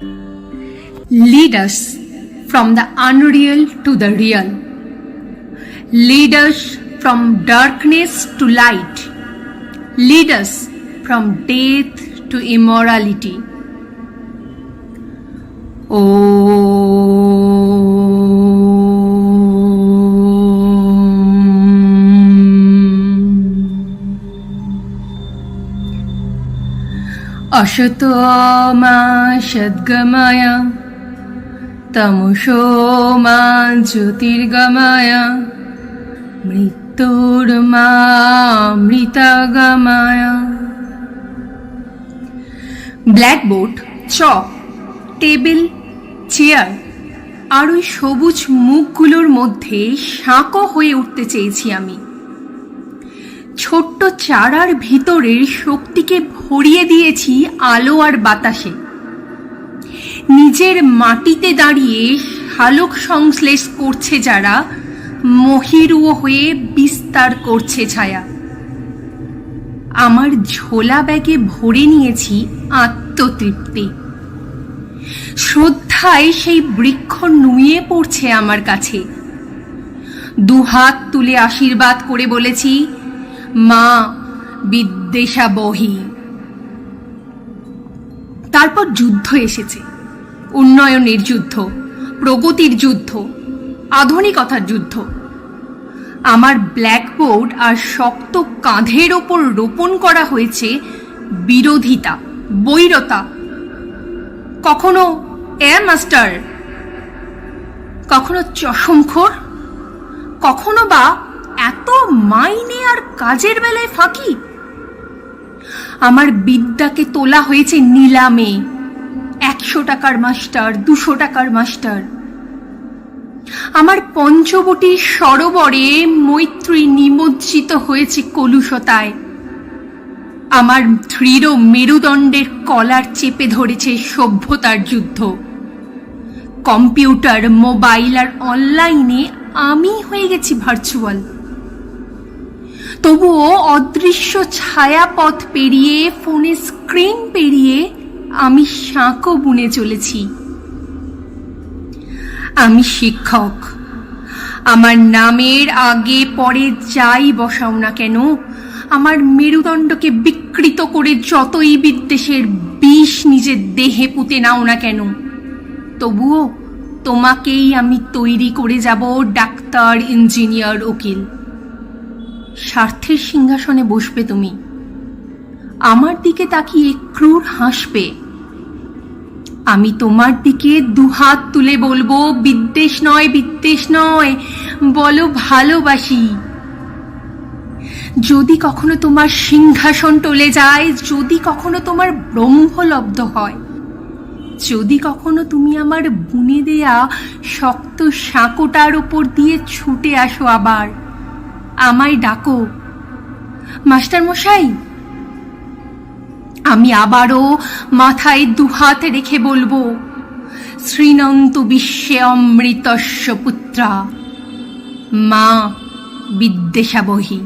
Lead us from the unreal to the real. Lead us from darkness to light. Lead us from death to immorality. Oh. সদ্গমায় তমসো মা জ্যোতির্গমায় মৃত্যুর মা মৃতাগমায় blackboard chalk table, chair, আর ওই সবুজ মুখগুলোর মধ্যে সাঁকো হয়ে উঠতে চেয়েছি আমি। ছোট্ট চারার ভিতরের শক্তিকে ভরিয়ে দিয়েছি আলো আর বাতাসে। নিজের মাটিতে দাঁড়িয়ে শালক সংশ্লেষ করছে যারা, মহিরুও হয়ে বিস্তার করছে ছায়া। আমার ঝোলা ব্যাগে ভরে নিয়েছি আত্মতৃপ্তি। শ্রদ্ধায় সেই বৃক্ষ নুয়ে পড়ছে আমার কাছে। দুহাত তুলে আশীর্বাদ করে বলেছি মা বিদ্বেষা বহি। তারপর যুদ্ধ এসেছে। উন্নয়নের যুদ্ধ, প্রগতির যুদ্ধ, আধুনিকতার যুদ্ধ। আমার ব্ল্যাকবোর্ড আর শক্ত কাঁধের ওপর রোপণ করা হয়েছে বিরোধিতা, বৈরতা। কখনো এ মাস্টার, কখনো চশমখোর, কখনো বা মাইনে আর কাজের বেলায় ফাঁকি? আমার বিদ্যাকে তোলা হয়েছে নিলামে। একশো টাকার মাস্টার, দুশো টাকার মাস্টার। আমার পঞ্চবটির সরোবরে মৈত্রী নিমজ্জিত হয়েছে কলুষতায়। আমার দৃঢ় মেরুদণ্ডের কলার চেপে ধরেছে সভ্যতার যুদ্ধ। কম্পিউটার, মোবাইল আর অনলাইনে আমি হয়ে গেছি ভার্চুয়াল। তবুও অদৃশ্য ছায়াপথ পেরিয়ে, ফোনে স্ক্রিন পেরিয়ে আমি শাঁকো বুনে চলেছি। আমি শিক্ষক। আমার নামের আগে পরে যাই বসাও না কেন, আমার মেরুদণ্ডকে বিকৃত করে যতই বিদ্বেষের বিষ নিজের দেহে পুঁতে নাও না কেন। তবুও তোমাকেই আমি তৈরি করে যাব ডাক্তার, ইঞ্জিনিয়ার, উকিল। স্বার্থের সিংহাসনে বসবে তুমি। আমার দিকে তাকিয়ে ক্রূর হাসবে। আমি তোমার দিকে দুহাত তুলে বলব, বিদ্বেষ নয় বিদ্বেষ নয়, বলো ভালোবাসি। যদি কখনো তোমার সিংহাসন টলে যায়, যদি কখনো তোমার ব্রহ্মলব্ধ হয়, যদি কখনো তুমি আমার বুনে দেয়া শক্ত সাঁকোটার ওপর দিয়ে ছুটে আসো আবার। আমায় ডাকো। মাস্টার মশাই আমি আবারও মাথায় দুহাত রেখে বলব, শ্রীনন্ত বিশ্বে অমৃতস্য পুত্রা, মা বিদ্বেষাবহী।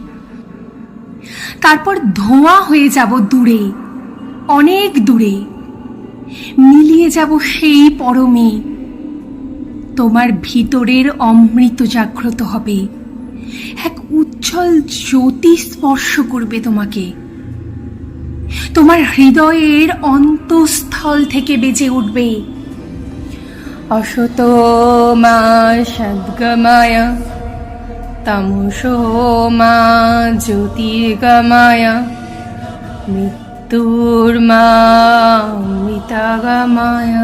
তারপর ধোঁয়া হয়ে যাব দূরে, অনেক দূরে। মিলিয়ে যাব সেই পরমে, তোমার ভিতরের অমৃত জাগ্রত হবে। এক উজ্জ্বল জ্যোতি স্পর্শ করবে তোমাকে। তোমার হৃদয়ের অন্তঃস্থল থেকে বেজে উঠবে। অসত মা সদ্গমায় তমসো মা জ্যোতির্গমায় মৃত্যুর মা মৃতাগমায়